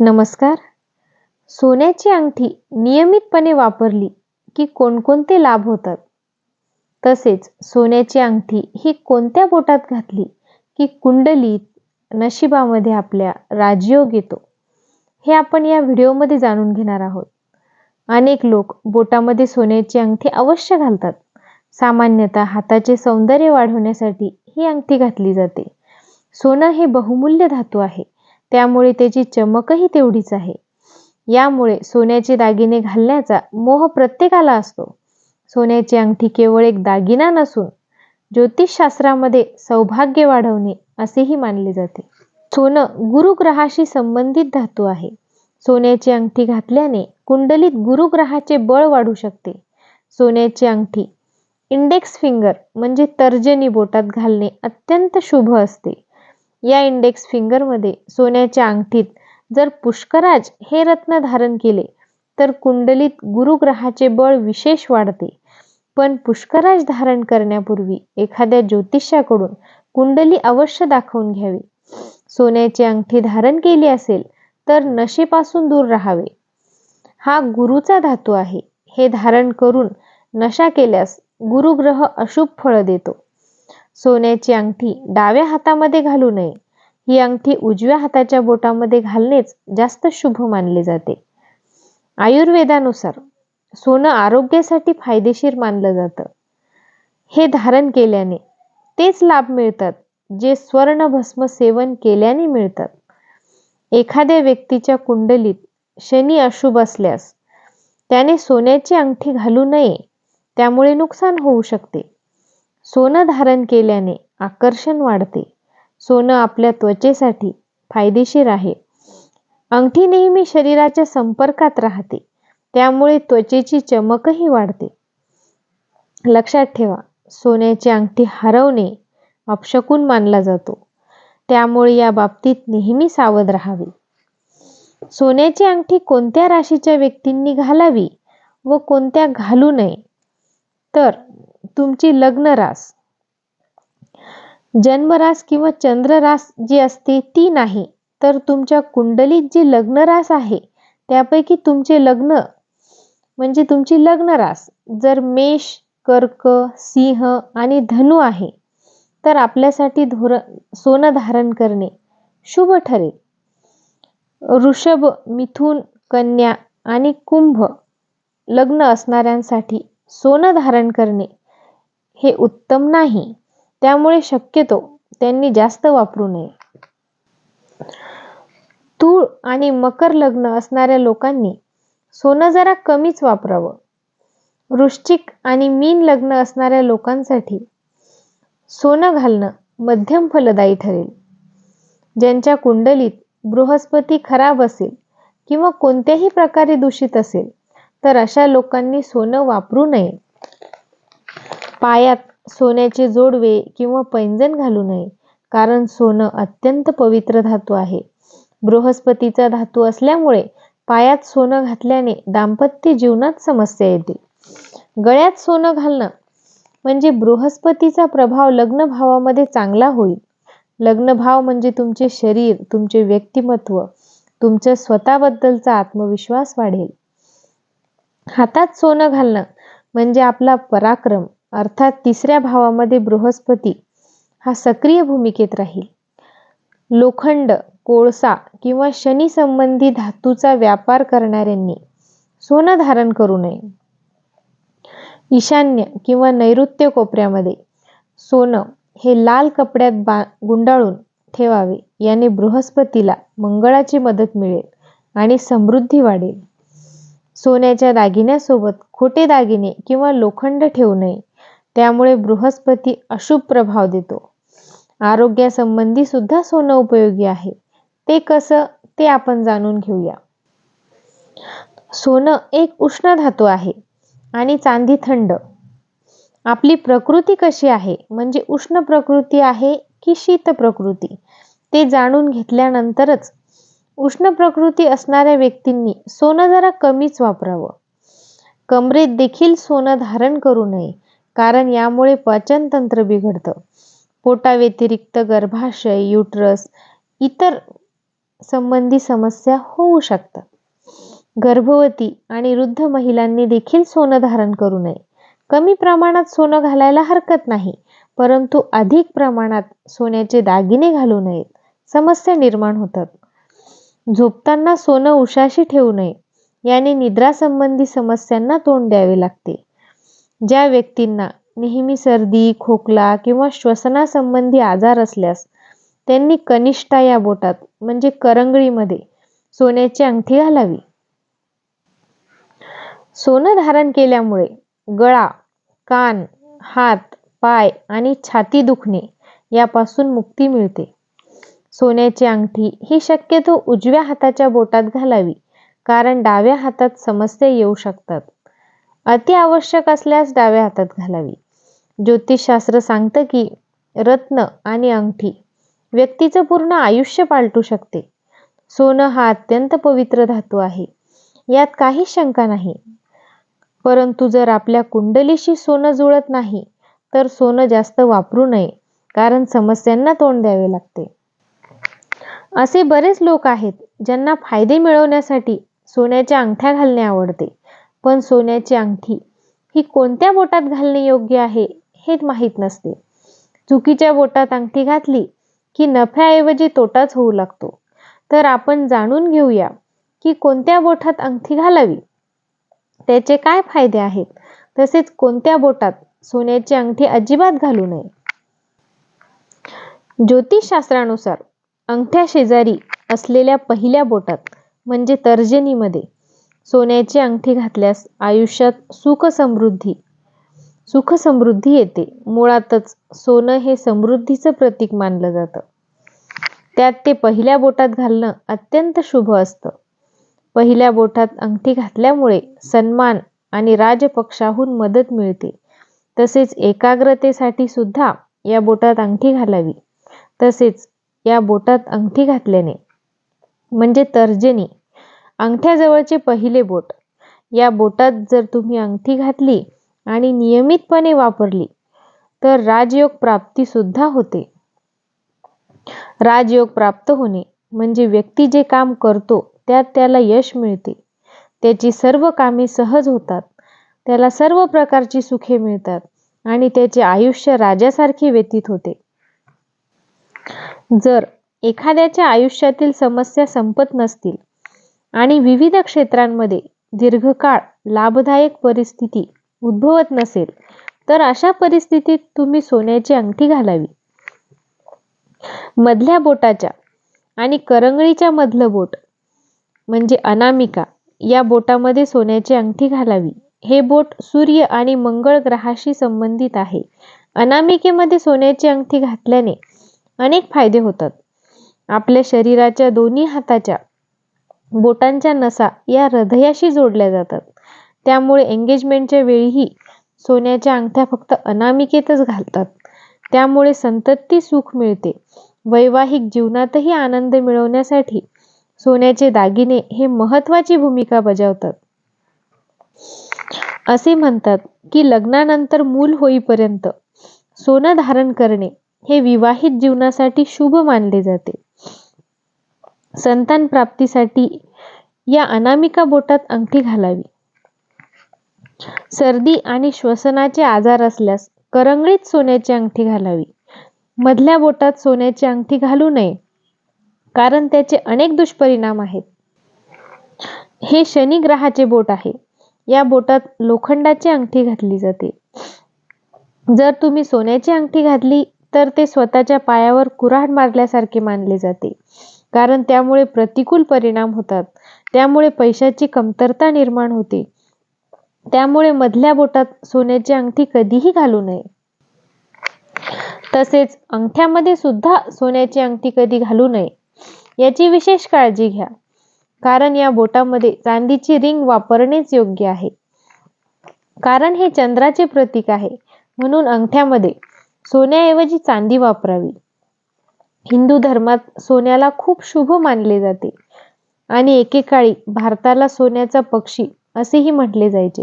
नमस्कार. सोन्याची अंगठी नियमितपणे वापरली की कोणकोणते लाभ होतात? तसेच सोन्याची अंगठी ही कोणत्या बोटात घातली की कुंडलीत नशिबामध्ये आपल्या राजयोग येतो? हे आपण या व्हिडिओमध्ये जाणून घेणार आहोत. अनेक लोक बोटामध्ये सोन्याची अंगठी अवश्य घालतात. सामान्यतः हाताचे सौंदर्य वाढवण्यासाठी ही अंगठी घातली जाते. सोनं हे बहुमूल्य धातू आहे. त्यामुळे त्याची चमकही तेवढीच आहे. यामुळे सोन्याचे दागिने घालण्याचा मोह प्रत्येकाला असतो. सोन्याची अंगठी केवळ एक दागिना नसून ज्योतिषशास्त्रामध्ये सौभाग्य वाढवणे असेही मानले जाते. सोनं गुरुग्रहाशी संबंधित धातू आहे. सोन्याची अंगठी घातल्याने कुंडलीत गुरुग्रहाचे बळ वाढू शकते. सोन्याची अंगठी इंडेक्स फिंगर म्हणजे तर्जनी बोटात घालणे अत्यंत शुभ असते. या इंडेक्स फिंगरमध्ये सोन्याच्या अंगठीत जर पुष्कराज हे रत्न धारण केले तर कुंडलीत गुरुग्रहाचे बळ विशेष वाढते. पण पुष्कराज धारण करण्यापूर्वी एखाद्या ज्योतिषाकडून कुंडली अवश्य दाखवून घ्यावी. सोन्याची अंगठी धारण केली असेल तर नशेपासून दूर राहावे. हा गुरुचा धातू आहे. हे धारण करून नशा केल्यास गुरुग्रह अशुभ फळ देतो. सोन्याची अंगठी डाव्या हातामध्ये घालू नये. ही अंगठी उजव्या हाताच्या बोटामध्ये घालणेच जास्त शुभ मानले जाते. आयुर्वेदानुसार सोनं आरोग्यासाठी फायदेशीर मानलं जातं. हे धारण केल्याने तेच लाभ मिळतात जे स्वर्णभस्म सेवन केल्याने मिळतात. एखाद्या व्यक्तीच्या कुंडलीत शनी अशुभ असल्यास त्याने सोन्याची अंगठी घालू नये. त्यामुळे नुकसान होऊ शकते. सोनं धारण केल्याने आकर्षण वाढते. सोनं आपल्या त्वचेसाठी फायदेशीर आहे. अंगठी नेहमी शरीराच्या संपर्कात राहते. त्यामुळे त्वचेची चमकही वाढते. लक्षात ठेवा सोन्याची अंगठी हरवणे अपशकून मानला जातो. त्यामुळे या बाबतीत नेहमी सावध राहावे. सोन्याची अंगठी कोणत्या राशीच्या व्यक्तींनी घालावी व कोणत्या घालू नये? तर तुमची लग्न रास जन्मरास किंवा चंद्ररास जी असते ती नाही. तर तुमच्या कुंडलीत जी लग्न रास आहे त्यापैकी तुमचे लग्न म्हणजे तुमची लग्न रास जर मेष कर्क सिंह आणि धनु आहे तर आपल्यासाठी धोर सोनं धारण करणे शुभ ठरेल. ऋषभ मिथुन कन्या आणि कुंभ लग्न असणाऱ्यांसाठी सोनं धारण करणे हे उत्तम नाही. त्यामुळे शक्यतो त्यांनी जास्त वापरू नये. तूळ आणि मकर लग्न असणाऱ्या लोकांनी सोनं जरा कमीच वापरावं. वृश्चिक आणि मीन लग्न असणाऱ्या लोकांसाठी सोनं घालणं मध्यम फलदायी ठरेल. ज्यांच्या कुंडलीत बृहस्पती खराब असेल किंवा कोणत्याही प्रकारे दूषित असेल तर अशा लोकांनी सोनं वापरू नये. पायात सोन्याचे जोडवे किंवा पैंजण घालू नये कारण सोनं अत्यंत पवित्र धातू आहे. बृहस्पतीचा धातू असल्यामुळे पायात सोनं घातल्याने दाम्पत्य जीवनात समस्या येते. गळ्यात सोनं घालणं म्हणजे बृहस्पतीचा प्रभाव लग्न भावामध्ये चांगला होईल. लग्न भाव म्हणजे तुमचे शरीर तुमचे व्यक्तिमत्व तुमच्या स्वतःबद्दलचा आत्मविश्वास वाढेल. हातात सोनं घालणं म्हणजे आपला पराक्रम अर्थात तिसऱ्या भावामध्ये बृहस्पती हा सक्रिय भूमिकेत राहील. लोखंड कोळसा किंवा शनी संबंधी धातूचा व्यापार करणाऱ्यांनी सोनं धारण करू नये. ईशान्य किंवा नैऋत्य कोपऱ्यामध्ये सोनं हे लाल कपड्यात बा गुंडाळून ठेवावे. याने बृहस्पतीला मंगळाची मदत मिळेल आणि समृद्धी वाढेल. सोन्याच्या दागिन्यासोबत खोटे दागिने किंवा लोखंड ठेवू नये. त्यामुळे बृहस्पती अशुभ प्रभाव देतो. आरोग्यासंबंधी सुद्धा सोनं उपयोगी आहे. ते कसं ते आपण जाणून घेऊया. सोनं एक उष्ण धातू आहे आणि चांदी थंड. आपली प्रकृती कशी आहे? म्हणजे उष्ण प्रकृती आहे की शीत प्रकृती? ते जाणून घेतल्यानंतरच उष्ण प्रकृती असणाऱ्या व्यक्तींनी सोनं जरा कमीच वापरावं. कमरेत देखील सोनं धारण करू नये. कारण यामुळे पचनतंत्र बिघडतं. पोटाव्यतिरिक्त गर्भाशय युट्रस इतर संबंधी समस्या होऊ शकतात. गर्भवती आणि वृद्ध महिलांनी देखील सोनं धारण करू नये. कमी प्रमाणात सोनं घालायला हरकत नाही परंतु अधिक प्रमाणात सोन्याचे दागिने घालू नयेत. समस्या निर्माण होतात. झोपताना सोनं उशाशी ठेवू नये. याने निद्रासंबंधी समस्यांना तोंड द्यावे लागते. ज्या व्यक्तींना नेहमी सर्दी खोकला किंवा श्वसनासंबंधी आजार असल्यास त्यांनी कनिष्ठा या बोटात म्हणजे करंगळीमध्ये सोन्याची अंगठी घालावी. सोनं धारण केल्यामुळे गळा कान हात पाय आणि छाती दुखणे यापासून मुक्ती मिळते. सोन्याची अंगठी ही शक्यतो उजव्या हाताच्या बोटात घालावी कारण डाव्या हातात समस्या येऊ शकतात. अति आवश्यक असल्यास डाव्या हातात घालावी. ज्योतिषशास्त्र सांगतं की रत्न आणि अंगठी व्यक्तीचं पूर्ण आयुष्य पालटू शकते. सोनं हा अत्यंत पवित्र धातू आहे. यात काही शंका नाही. परंतु जर आपल्या कुंडलीशी सोनं जुळत नाही तर सोनं जास्त वापरू नये कारण समस्यांना तोंड द्यावे लागते. असे बरेच लोक आहेत ज्यांना फायदे मिळवण्यासाठी सोन्याच्या अंगठ्या घालणे आवडते. पण सोन्याची अंगठी. ही कोणत्या बोटात घालणे योग्य आहे हे माहीत नसते. चुकीच्या बोटात अंगठी घातली की नफ्याऐवजी तोटाच होऊ लागतो. तर आपण जाणून घेऊया की कोणत्या बोटात अंगठी घालावी. त्याचे काय फायदे आहेत? तसेच कोणत्या बोटात सोन्याची अंगठी अजिबात घालू नये? ज्योतिषशास्त्रानुसार अंगठ्या शेजारी असलेल्या पहिल्या बोटात म्हणजे तर्जनीमध्ये सोन्याची अंगठी घातल्यास आयुष्यात सुख समृद्धी सुख समृद्धी येते. मुळातच सोनं हे समृद्धीचं प्रतीक मानलं जातं. त्यात ते पहिल्या बोटात घालणं अत्यंत शुभ असतं. पहिल्या बोटात अंगठी घातल्यामुळे सन्मान आणि राजपक्षाहून मदत मिळते. तसेच एकाग्रतेसाठी सुद्धा या बोटात अंगठी घालावी. तसेच या बोटात अंगठी घातल्याने म्हणजे तर्जनी अंगठ्याजवळचे पहिले बोट. या बोटात जर तुम्ही अंगठी घातली आणि नियमितपणे वापरली तर राजयोग प्राप्ती सुद्धा होते. राजयोग प्राप्त होणे म्हणजे व्यक्ती जे काम करतो त्यात त्याला यश मिळते. त्याची सर्व कामे सहज होतात. त्याला सर्व प्रकारची सुखे मिळतात आणि त्याचे आयुष्य राजासारखे व्यतीत होते. जर एखाद्याच्या आयुष्यातील समस्या संपत नसतील आणि विविध क्षेत्रांमध्ये दीर्घकाळ लाभदायक परिस्थिती उद्भवत नसेल तर अशा परिस्थितीत तुम्ही सोन्याची अंगठी घालावी. मधल्या बोटाच्या आणि करंगळीच्या मधलं बोट म्हणजे अनामिका या बोटामध्ये सोन्याची अंगठी घालावी. हे बोट सूर्य आणि मंगळ ग्रहाशी संबंधित आहे. अनामिकेमध्ये सोन्याची अंगठी घातल्याने अनेक फायदे होतात. आपल्या शरीराच्या दोन्ही हाताच्या बोटांच्या नसा या हृदयाशी जोडल्या जातात. त्यामुळे एंगेजमेंटच्या वेळीही सोन्याच्या अंगठ्या फक्त अनामिकेतच घालतात. त्यामुळे संतती सुख मिळते. वैवाहिक जीवनातही आनंद मिळवण्यासाठी सोन्याचे दागिने हे महत्वाची भूमिका बजावतात. असे म्हणतात की लग्नानंतर मूल होईपर्यंत सोनं धारण करणे हे विवाहित जीवनासाठी शुभ मानले जाते. संतान प्राप्तीसाठी या अनामिका बोटात अंगठी घालावी. सर्दी आणि श्वसनाचे आजार असल्यास करंगळीत सोन्याची अंगठी घालावी. मधल्या बोटात सोन्याची अंगठी घालू नये कारण त्याचे अनेक दुष्परिणाम आहेत. हे शनी ग्रहाचे बोट आहे. या बोटात लोखंडाची अंगठी घातली जाते. जर तुम्ही सोन्याची अंगठी घातली तर ते स्वतःच्या पायावर कुऱ्हाड मारल्यासारखे मानले जाते. कारण त्यामुळे प्रतिकूल परिणाम होतात. त्यामुळे पैशाची कमतरता निर्माण होते. त्यामुळे मधल्या बोटात सोन्याची अंगठी कधीही घालू नये. तसेच अंगठ्यामध्ये सुद्धा सोन्याची अंगठी कधी घालू नये याची विशेष काळजी घ्या. कारण या बोटामध्ये चांदीची रिंग वापरणेच योग्य आहे. कारण हे चंद्राचे प्रतीक आहे. म्हणून अंगठ्यामध्ये सोन्याऐवजी चांदी वापरावी. हिंदू धर्मात सोन्याला खूप शुभ मानले जाते. आणि एकेकाळी भारताला सोन्याचा पक्षी असेही म्हटले जायचे.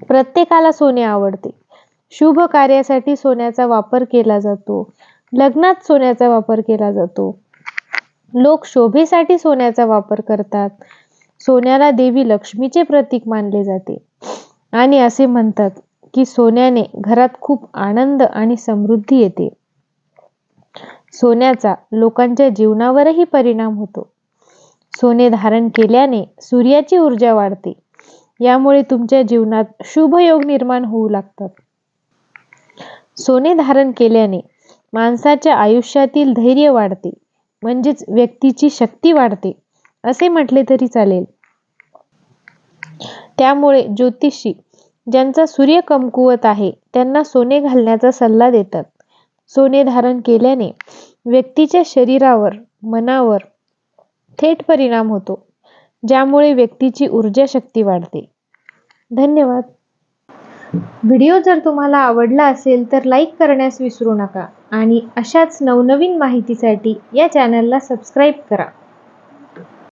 प्रत्येकाला सोने आवडते. शुभ कार्यासाठी सोन्याचा वापर केला जातो. लग्नात सोन्याचा वापर केला जातो. लोक शोभेसाठी सोन्याचा वापर करतात. सोन्याला देवी लक्ष्मीचे प्रतीक मानले जाते. आणि असे म्हणतात की सोन्याने घरात खूप आनंद आणि समृद्धी येते. सोन्याचा लोकांच्या जीवनावरही परिणाम होतो. सोने धारण केल्याने सूर्याची ऊर्जा वाढते. यामुळे तुमच्या जीवनात शुभ योग निर्माण होऊ लागतात. सोने धारण केल्याने माणसाच्या आयुष्यातील धैर्य वाढते म्हणजेच व्यक्तीची शक्ती वाढते असे म्हटले तरी चालेल. त्यामुळे ज्योतिषी ज्यांचा सूर्य कमकुवत आहे त्यांना सोने घालण्याचा सल्ला देतात. सोने धारण केल्याने व्यक्तीच्या शरीरावर मनावर थेट परिणाम होतो ज्यामुळे व्यक्तीची ऊर्जा शक्ती वाढते. धन्यवाद. व्हिडिओ जर तुम्हाला आवडला असेल तर लाईक करण्यास विसरू नका आणि अशाच नवनवीन माहितीसाठी या चॅनलला सबस्क्राईब करा.